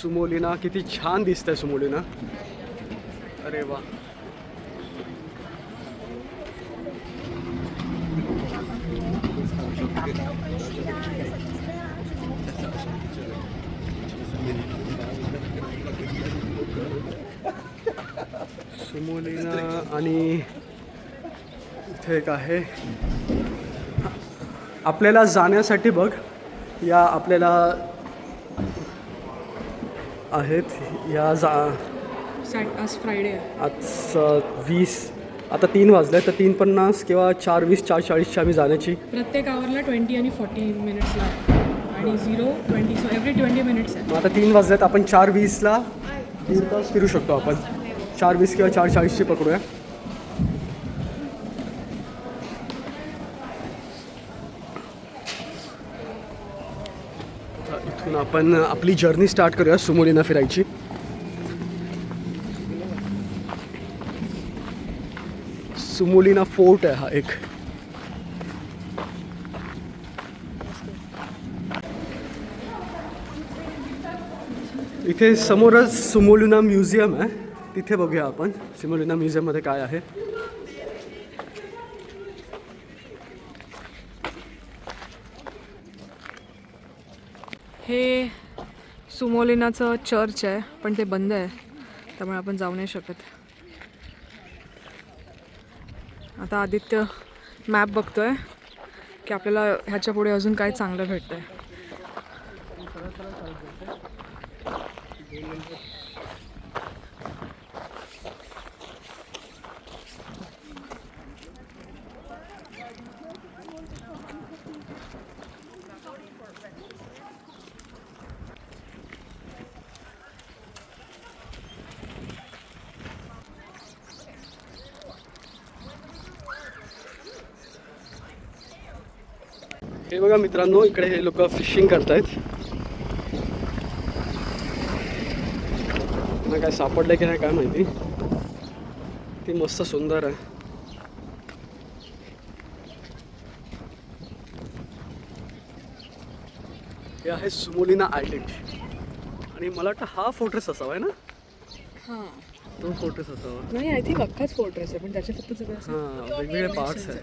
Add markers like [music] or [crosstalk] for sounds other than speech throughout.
सुमोलिना किती छान दिसतंय सुमोलिना. अरे वा. सुमोलिना आणि इथे एक आहे. आपल्याला जाण्यासाठी बघ. या आपल्याला आहेत. या जा आज फ्रायडे आज वीस आता तीन वाजले तर तीन पन्नास किंवा चार वीस चार चाळीसची आम्ही जाण्याची. प्रत्येक आवरला ट्वेंटी आणि फोर्टी मिनिट्सला आणि zero twenty so every twenty minutes आहे. आता तीन वाजलेत आपण चार वीसला दीड तास फिरू शकतो आपण. चार वीस किंवा चार चाळीसची पकडूया तर इथून आपण आपली जर्नी स्टार्ट करूया सुमोलिना फिरायची. सुमोलिना फोर्ट आहे हा एक. इथे समोरच सुमोलिना म्युझियम आहे. तिथे बघूया आपण सुमोलिना म्युझियममध्ये काय आहे हे सुमोलिनाचं चर्च आहे पण ते बंद आहे. त्यामुळे आपण जाऊ नाही शकत. आता आदित्य मॅप बघतोय की आपल्याला ह्याच्या पुढे अजून काय चांगलं भेटतं आहे हे बघा मित्रांनो इकडे हे लोक फिशिंग करतायत. त्यांना काय सापडलं की नाही काय माहिती. ती मस्त सुंदर आहे. हे आहे सुमोलिना आयलंड. आणि मला वाटतं हा फोर्ट्रेस असावा आहे ना? हां. तो फोर्ट्रेस असावा. नाही आय थिंक अख्खाच फोर्ट्रेस आहे पण त्याचे फक्त सगळं हां वेगवेगळे पार्ट्स आहेत.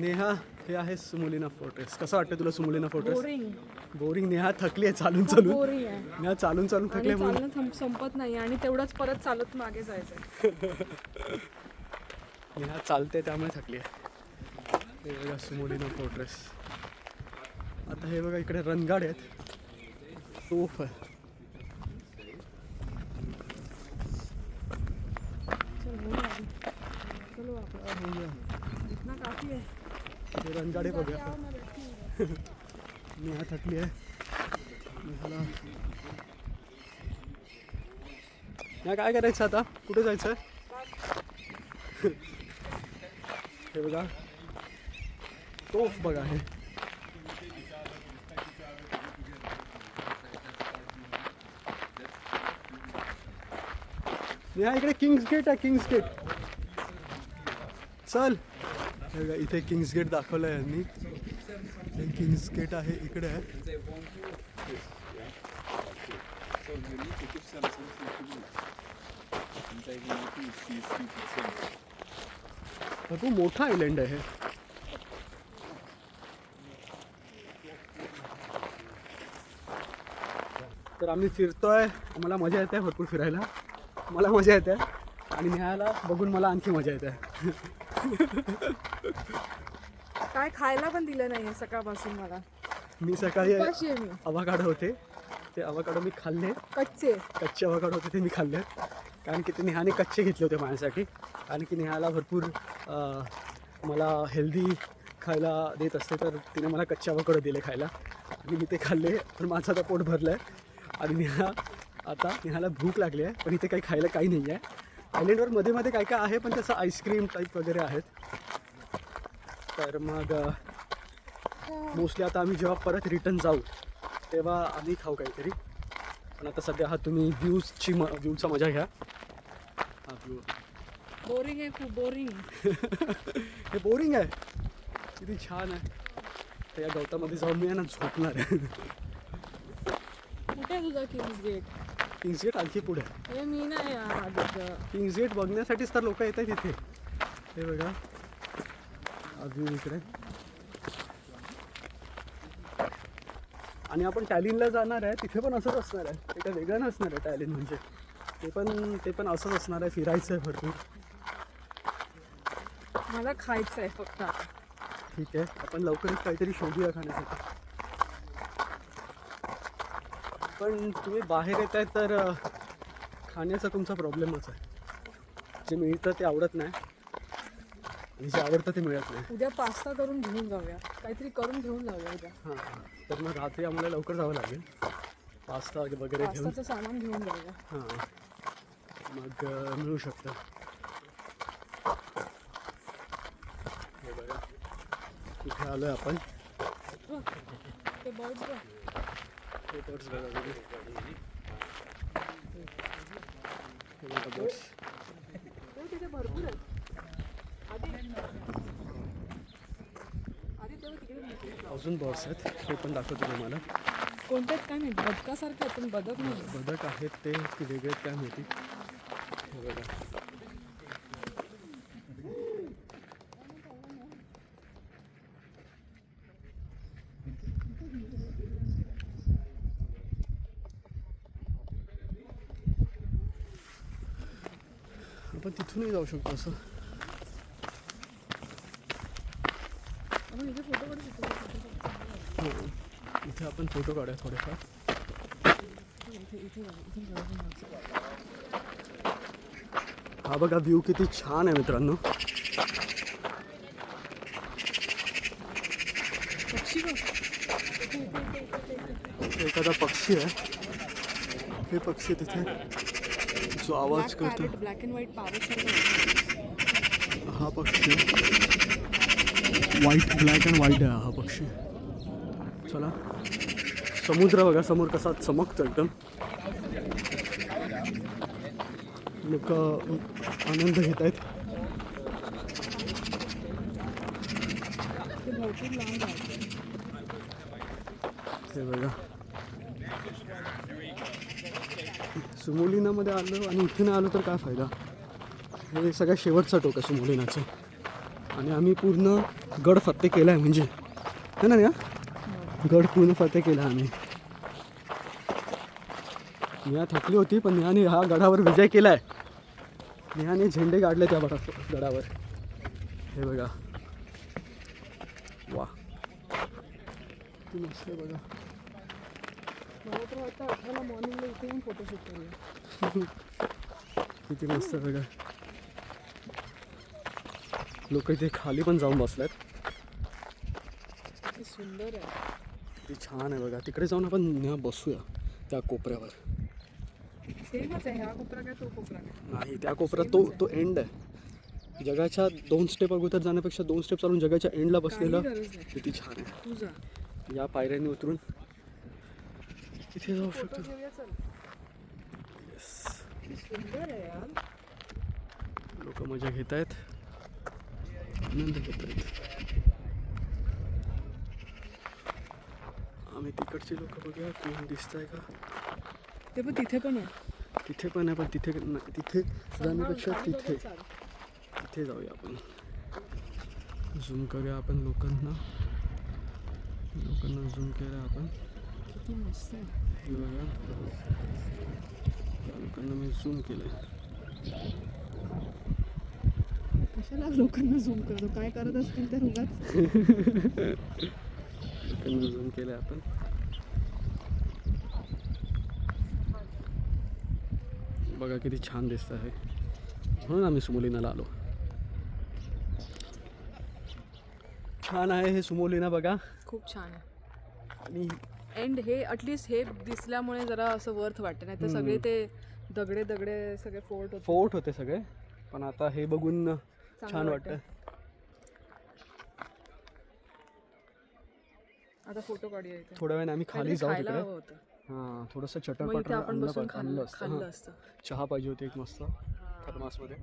नेहा हे आहे सुमुलिना फोर्ट्रेस. कसं वाटतं तुला सुमुलिना फोर्ट्रेस? बोरिंग. बोरिंग. नेहा थकली आहे चालून चालून. बोरिंग आहे. नेहा चालून चालून थकले आणि म्हणून. चालणं थंब- संपत नाही आणि तेवढंच परत चालत मागे जायचं [laughs] नेहा चालते त्यामुळे थकली आहे. हे बघा सुमुलिना फोर्ट्रेस. आता हे बघा इकडे रणगाड आहेत. तोफ आहे. इतना काफी आहे. हे रणगाडे बघूया [laughs] नेहा थकली आहे नेहाला नेहा काय करायचं आता कुठे जायचं [laughs] हे बघा। तोफ बघा हे। नेहा, इकडे किंग्स गेट आहे, किंग्स गेट. चल. इथे किंग्स गेट दाखवलं आहे यांनी. किंग्स गेट आहे इकडे आहे. खूप मोठा आयलंड आहे तर आम्ही फिरतोय. आम्हाला मजा येते भरपूर फिरायला. मला मजा येते. आणि न्यायला बघून मला आणखी मजा येते. काय खायला पण दिलं नाहीये सकाळपासून मला. मी सकाळी उपाशी आहे मी. अवाकाडो होते. ते अवाकाडो मी खाल्ले. कच्चे. कच्चे अवाकाडो होते ते मी खाल्ले. कारण की ते नेहाने कच्चे घेतले होते माझ्यासाठी. कारण की नेहाला भरपूर अं, मला हेल्दी खायला देत असते तर तिने मला कच्चे अवकडे दिले खायला. आणि मी ते खाल्ले तर माझं आता पोट भरलं आहे आणि नेहा आता नेहाला भूक लागली आहे पण इथे काही खायला काही नाही आहे आयलंडवर मध्ये मध्ये काय काय आहे पण तसं आईस्क्रीम टाईप वगैरे आहेत. तर मग मोस्टली आता आम्ही जेव्हा परत रिटर्न जाऊ तेव्हा आम्ही खाऊ काहीतरी. पण आता सध्या हा तुम्ही व्ह्यूजची म व्ह्यूचा मजा घ्या. हा व्ह्यू बोरिंग आहे खूप बोरिंग [laughs] हे बोरिंग आहे. किती छान आहे. तर या गवतामध्ये जाऊन मी आहे ना झोपणार आहे. कुठे तुझा किंग्स गेट? किंग्स गेट आणखी पुढे. हे मी नाही बघण्यासाठीच तर लोक येत आहेत इथे. हे बघा. व्ह्यू इकडे. आणि आपण टॅलिनला जाणार आहे. तिथे पण असंच असणार आहे. ते काय वेगळं नसणार आहे टॅलिन म्हणजे. ते पण ते पण असंच असणार आहे. फिरायचं आहे भरपूर. मला खायचं आहे फक्त. ठीक आहे. आपण लवकरच काहीतरी शोधूया खाण्यासाठी. पण तुम्ही बाहेर येत आहे तर खाण्याचा तुमचा प्रॉब्लेमच आहे. जे मिळतं ते आवडत नाही. आणि जे आवडतं ते मिळत नाही. उद्या पास्ता करून घेऊन जाऊया. काहीतरी करून घेऊन जाऊया उद्या. हां हां. तर मग रात्री आम्हाला लवकर जावं लागेल. पास्ता वगैरे घेऊन. पास्ताचं सामान घेऊन जाऊया. हां. मग अं, मिळू शकतं. हे बघा. कुठे आलो आहे आपण ते अजून बर्ड्स आहेत. ते पण दाखवतो तुम्हाला. कोणते काय नाही बदकासारखे आहेत पण बदक नाही. बदक आहेत ते वेगळे काय माहिती? बघा. तिथूनही जाऊ शकतो असं इथे आपण फोटो काढूया थोडेफार. हा बघा व्ह्यू किती छान आहे मित्रांनो. एखादा पक्षी आहे हे पक्षी तिथे जो आवाज करतो. ब्लॅक अँड व्हाईट सारखं हा पक्षी. व्हाईट ब्लॅक अँड व्हाईट आहे हा पक्षी. चला. समुद्र बघा समोर कसा चमकतो एकदम. लोक आनंद घेत आहेत. हे बघा. सुमोलिनामध्ये आलो आणि इथे नाही आलो तर काय फायदा? हे सगळ्यात शेवटचा टोक आहे सुमोलिनाचं. आणि आम्ही पूर्ण गड फत्ते केला आहे म्हणजे. है ना या गड पूर्ण फत्ते केला आम्ही. नेहा थकली होती पण नेहाने हा गडावर विजय केला आहे नेहाने झेंडे काढले त्या बडा गडावर. हे बघा. वा किती मस्त बघा. मला तर वाटतं अठराला मॉर्निंगला इथे येऊन फोटोशूट करूया किती मस्त बघा. लोक इथे खाली पण जाऊन बसल्यात किती सुंदर आहे. किती छान आहे बघा. तिकडे जाऊन आपण बसूया त्या कोपऱ्यावर. हा नाही त्या कोपऱ्यात तो तो एंड आहे. जगाच्या दोन स्टेप अगोदर जाण्यापेक्षा दोन स्टेप चालून जगाच्या एंडला बसलेलं किती छान आहे. या पायऱ्यांनी उतरून इथे जाऊ शकतो लोक मज़ा घेत आहेत आनंद घेत आहेत आम्ही तिकडची लोक बघूया कोण दिसत आहे का? ते पण तिथे पण आहे तिथे पण आहे पण तिथे तिथे जाण्यापेक्षा तिथे. तिथे जाऊया आपण झूम करूया आपण लोकांना लोकांना झूम केलं आपण किती मस्त आहे बघा त्या लोकांना मी झूम केलं कशाला लोकांना झूम करतो? काय करत असतील तर उगाच? लोकांना झूम केलं आपण बघा किती छान दिसतं आहे. म्हणून आम्ही सुमोलिनाला आलो. छान आहे हे सुमोलिना बघा. खूप छान आहे. आणि एंड हे अटलिस्ट हे दिसल्यामुळे जरा असं वर्थ वाटतं नाही तर सगळे ते दगडे दगडे सगळे फोर्ट होते. फोर्ट होते सगळे. पण आता हे बघून छान वाटतं. आता फोटो काढूया इथे. थोड्या वेळाने आम्ही खाली जाऊ खायला तिकडे. हवं होतं. हां थोडंसं मग इथे चटरपटर आपण बसून आणलं खाल्लं असतं. खाल्लं हां. असतं. चहा पाहिजे होती एक मस्त थर्मासमध्ये.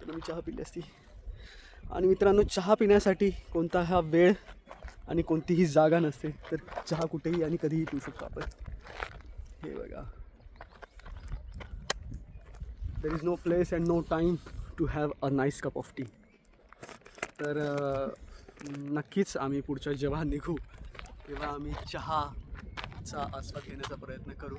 तर मी चहा पिली असती. आणि मित्रांनो चहा पिण्यासाठी कोणता हा वेळ आणि कोणतीही जागा नसते तर चहा कुठेही आणि कधीही पिऊ शकतो आपण. हे बघा. There is no place and no time to have a nice cup of tea तर नक्कीच आम्ही पुढच्या जेव्हा निघू तेव्हा आम्ही चहाचा आस्वाद घेण्याचा प्रयत्न करू.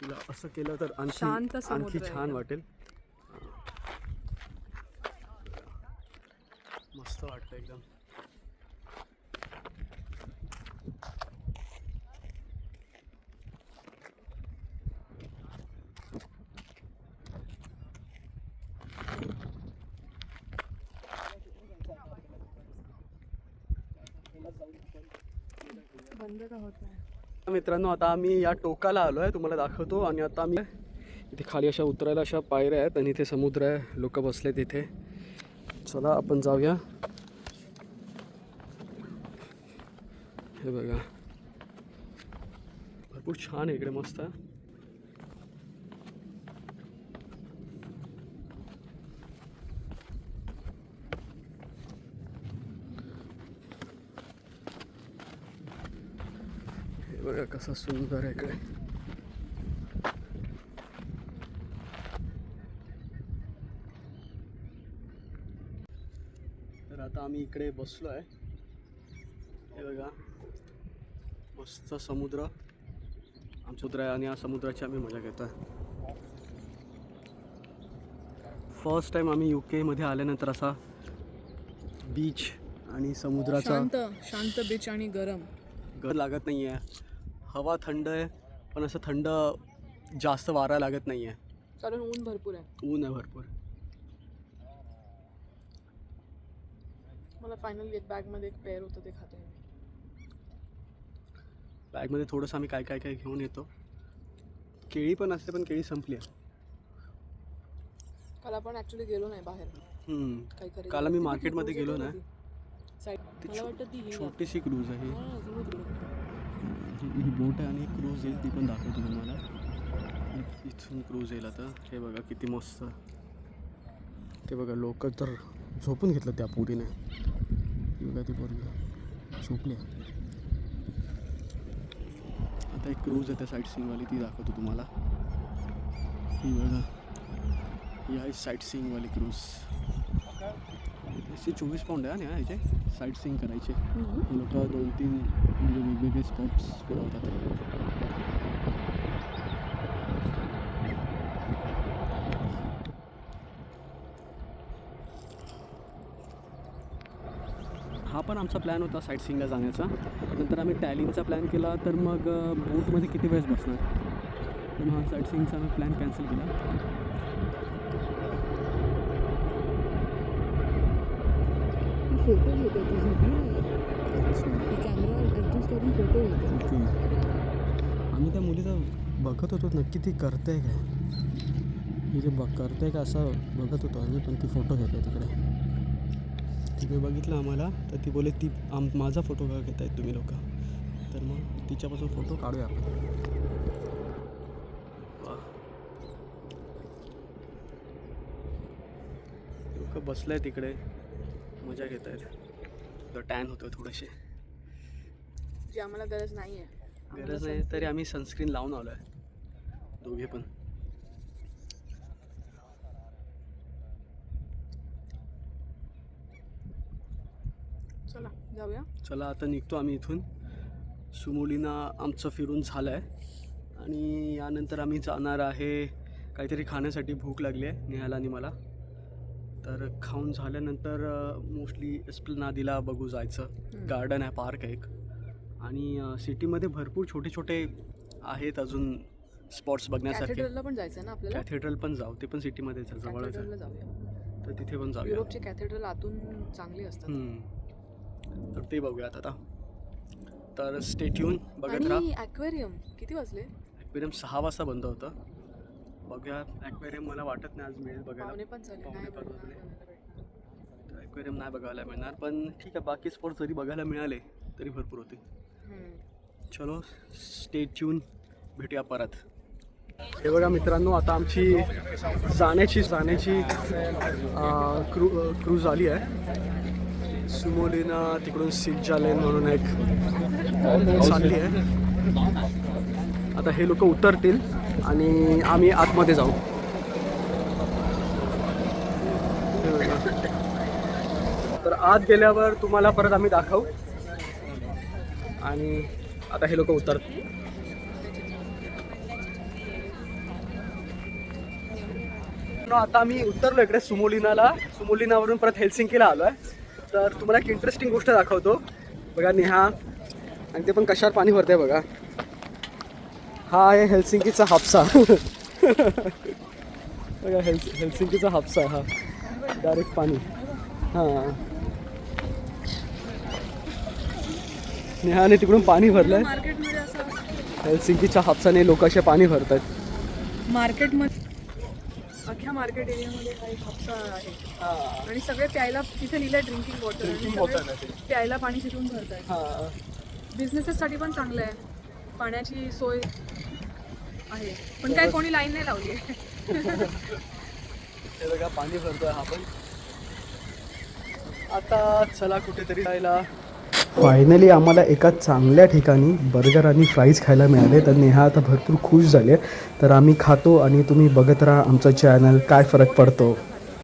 तुला असं केलं तर आणखी आणखी छान. वाटेल. मस्त एकदम. मित्रांनो आता आम्ही या टोकाला आलो आहे तुम्हाला दाखवतो. आणि आता आम्ही इथे खाली अशा उतरायला अशा पायऱ्या आहेत आणि इथे समुद्र आहे. लोक बसले तिथे चला आपण जाऊया. हे बघा. भरपूर छान आहे इकडे मस्त. हे बघा कसा सुंदर आहे इकडे. तर आता आम्ही इकडे बसलो आहे हे बघा मस्त समुद्र. आमचं समुद्र आहे आणि या समुद्राची आम्ही मजा घेतो आहे फर्स्ट टाईम आम्ही यू केमध्ये आल्यानंतर असा बीच आणि समुद्राचा शांत शांत बीच आणि गरम. घर लागत नाही आहे हवा थंड आहे पण असं थंड जास्त वारा लागत नाही आहे कारण ऊन भरपूर आहे. ऊन आहे भरपूर. मला फायनली एक बॅगमध्ये एक पेअर होतं ते खाते. बॅगमध्ये थोडंसं आम्ही काय काय काय घेऊन येतो. केळी पण असते पण केळी संपली आहे. काल आपण ॲक्च्युली गेलो नाही बाहेर. हम्म. काही खरेदी काल आम्ही ती मार्केटमध्ये गेलो ना. ती. Side- ती मला छो- वाटतं ती ही छोटीशी क्रूज आहे. ही. बोट आहे. आणि क्रूज येईल ती पण दाखवतो तुम्हाला. इ- इथून क्रूज येईल आता. हे बघा किती मस्त. ते बघा लोक तर झोपून घेतलं त्या पुरीने. ही बघा ती पोरगी. झोपली आता एक क्रूज आहे त्या साईट सीनवाली ती दाखवतो तुम्हाला. ही बघा. ही आहे साईट सीइंगवाली क्रूज एकशे चोवीस पाऊंड आहे ना ह्याचे साईट सीइंग करायचे. लोक दोन तीन म्हणजे वेगवेगळे स्पॉट्स फिरवतात हा पण आमचा प्लॅन होता साईटसिंगला जाण्याचा. नंतर आम्ही टॅलिंगचा प्लॅन केला तर मग बोटमध्ये किती वेळेस बसणार? तर मग साईट आम्ही प्लॅन कॅन्सल केला. फोटो घेतो फोटो घेतो आम्ही त्या मुलीचा बघत होतो नक्की ती करते काय. म्हणजे जे बघ करते का असं बघत होतो आम्ही पण ती फोटो घेतो तिकडे. तिकडे बघितलं आम्हाला तर ती बोले ती आम माझा फोटो का घेत आहेत तुम्ही लोक? तर मग तिच्यापासून फोटो काढूया आपण. लोक बसले तिकडे. मजा घेत आहेत टॅन होतो थोडेसे. जी आम्हाला गरज नाही आहे गरज नाही तरी आम्ही सनस्क्रीन लावून आलो आहे दोघे पण चला जाऊया. चला आता निघतो आम्ही इथून. सुमोलीना आमचं फिरून झालं आहे आणि यानंतर आम्ही जाणार आहे काहीतरी खाण्यासाठी भूक लागली आहे नेहाला आणि मला. तर खाऊन झाल्यानंतर मोस्टली एस्प्लनादीला बघू जायचं. गार्डन आहे पार्क आहे एक. आणि सिटीमध्ये भरपूर छोटे छोटे आहेत अजून स्पॉट्स बघण्यासारखे. कॅथेड्रलला पण जायचं ना आपल्याला? कॅथेड्रल पण जाऊ. ते पण सिटीमध्येच आहे. जवळच तर तिथे पण युरोपचे कॅथेड्रल आतून चांगली असतात. तर ते बघूयात आता. तर स्टेट्यून बघत राहा. आणि ॲक्वेरियम किती वाजले? ॲक्वेरियम सहा वाजता बंद होतं. बघूया ॲक्वेरियम मला वाटत नाही आज मिळेल बघायला. पाहुणे पण झाले पाहुणे नाही पण भेटणार, झाले. नाही भेटणार. ॲक्वेरियम नाही बघायला मिळणार पण ठीक आहे बाकी स्पोर्ट्स जरी बघायला मिळाले तरी भरपूर होते हम्म. चलो स्टे ट्यून भेटूया परत. हे बघा मित्रांनो आता आमची जाण्याची जाण्याची क्रू क्रूज आली आहे. सुमोलीना तिकडून सिज्जा लेन म्हणून एक चालली आहे. आता हे लोक उतरतील आणि आम्ही आतमध्ये जाऊ. तर आत गेल्यावर तुम्हाला परत आम्ही दाखवू. आणि आता हे लोक उतरतील आता आम्ही उतरलो इकडे सुमोलिनाला. सुमोलिनावरून परत हेल्सिंकीला आलो आहे तर तुम्हाला एक इंटरेस्टिंग गोष्ट दाखवतो. बघा नेहा. आणि ते पण कशावर पाणी भरते बघा. हा आहे हेल्सिंकीचा हापसा. [laughs] बघा हेल्स हेल्सिंकीचा हापसा हा. डायरेक्ट पाणी. हां. नेहाने तिकडून पाणी भरलंय. हेल्सिंकीच्या हापसाने लोक असे पाणी भरतात मार्केटमध्ये अख्ख्या मार्केट एरियामध्ये काही आहे. आणि सगळे प्यायला तिथे लिहिलंय ड्रिंकिंग वॉटर. प्यायला पाणी तिथून हां. बिझनेसेससाठी पण चांगलं आहे. पाण्याची सोय आहे. पण काय कोणी लाईन नाही लावली. हे बघा पाणी भरतोय हा पण आता चला कुठेतरी जायला. फायनली आम्हाला एका चांगल्या ठिकाणी बर्गर आणि फ्राईज खायला मिळाले. तर नेहा आता भरपूर खुश झाले तर आम्ही खातो आणि तुम्ही बघत राहा आमचं चॅनल काय फरक पडतो.